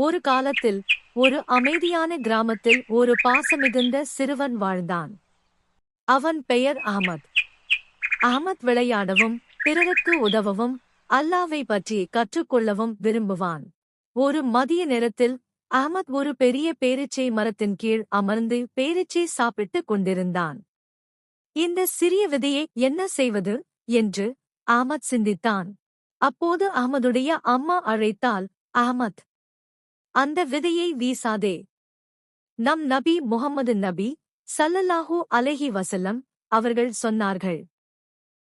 ஒரு காலத்தில் ஒரு அமைதியான கிராமத்தில் ஒரு பாசமிகுந்த சிறுவன் வாழ்ந்தான். அவன் பெயர் அஹமத். அஹமத் விளையாடவும் பிறருக்கு உதவவும் அல்லாவை பற்றி கற்றுக்கொள்ளவும் விரும்புவான். ஒரு மதிய நேரத்தில் அஹமத் ஒரு பெரிய பேரிச்சை மரத்தின் கீழ் அமர்ந்து பேரிச்சை சாப்பிட்டுக் கொண்டிருந்தான். இந்த சிறிய விதையை என்ன செய்வது? என்று அகமத் சிந்தித்தான். அப்போது அஹமதுடைய அம்மா அழைத்தால் அஹமத் அந்த விதையை வீசாதே. நம் நபி முகமது நபி சல்லல்லாஹு அலைஹி வசல்லம் அவர்கள் சொன்னார்கள்.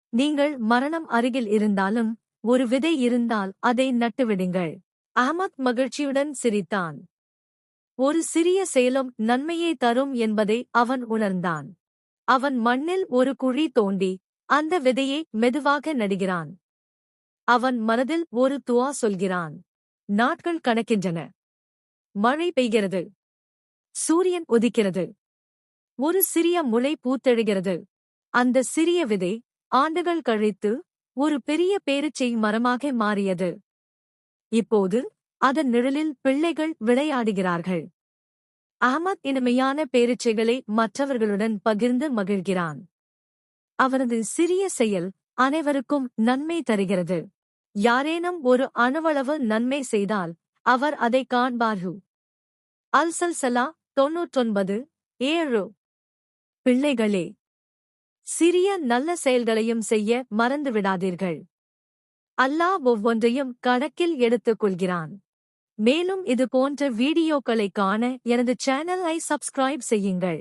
நீங்கள் மரணம் அருகில் இருந்தாலும் ஒரு விதை இருந்தால் அதை நட்டுவிடுங்கள். அஹமத் மகிழ்ச்சியுடன் சிரித்தான். ஒரு சிறிய செயலும் நன்மையை தரும் என்பதை அவன் உணர்ந்தான். அவன் மண்ணில் ஒரு குழி தோண்டி அந்த விதையை மெதுவாக நடுகிறான். அவன் மனதில் ஒரு துவா சொல்கிறான். நாட்கள் கணக்கின்றன. மழை பெய்கிறது. சூரியன் உதிக்கிறது. ஒரு சிறிய முளை பூத்தெழுகிறது. அந்த சிறிய விதை ஆண்டுகள் கழித்து ஒரு பெரிய பேரிச்சை மரமாக மாறியது. இப்போது அதன் நிழலில் பிள்ளைகள் விளையாடுகிறார்கள். அஹமத் இனிமையான பேரிச்சைகளை மற்றவர்களுடன் பகிர்ந்து மகிழ்கிறான். அவரது சிறிய செயல் அனைவருக்கும் நன்மை தருகிறது. யாரேனும் ஒரு அணுவளவு நன்மை செய்தால் அவர் அதை காண்பார்கள். அல்சல்சலா தொன்னூற்றொன்பது ஏழு. பிள்ளைகளே சிறிய நல்ல செயல்களையும் செய்ய மறந்துவிடாதீர்கள். அல்லாஹ் ஒவ்வொன்றையும் கணக்கில் எடுத்துக் கொள்கிறான் மேலும் இது போன்ற வீடியோக்களை காண எனது சேனலை சப்ஸ்கிரைப் செய்யுங்கள்.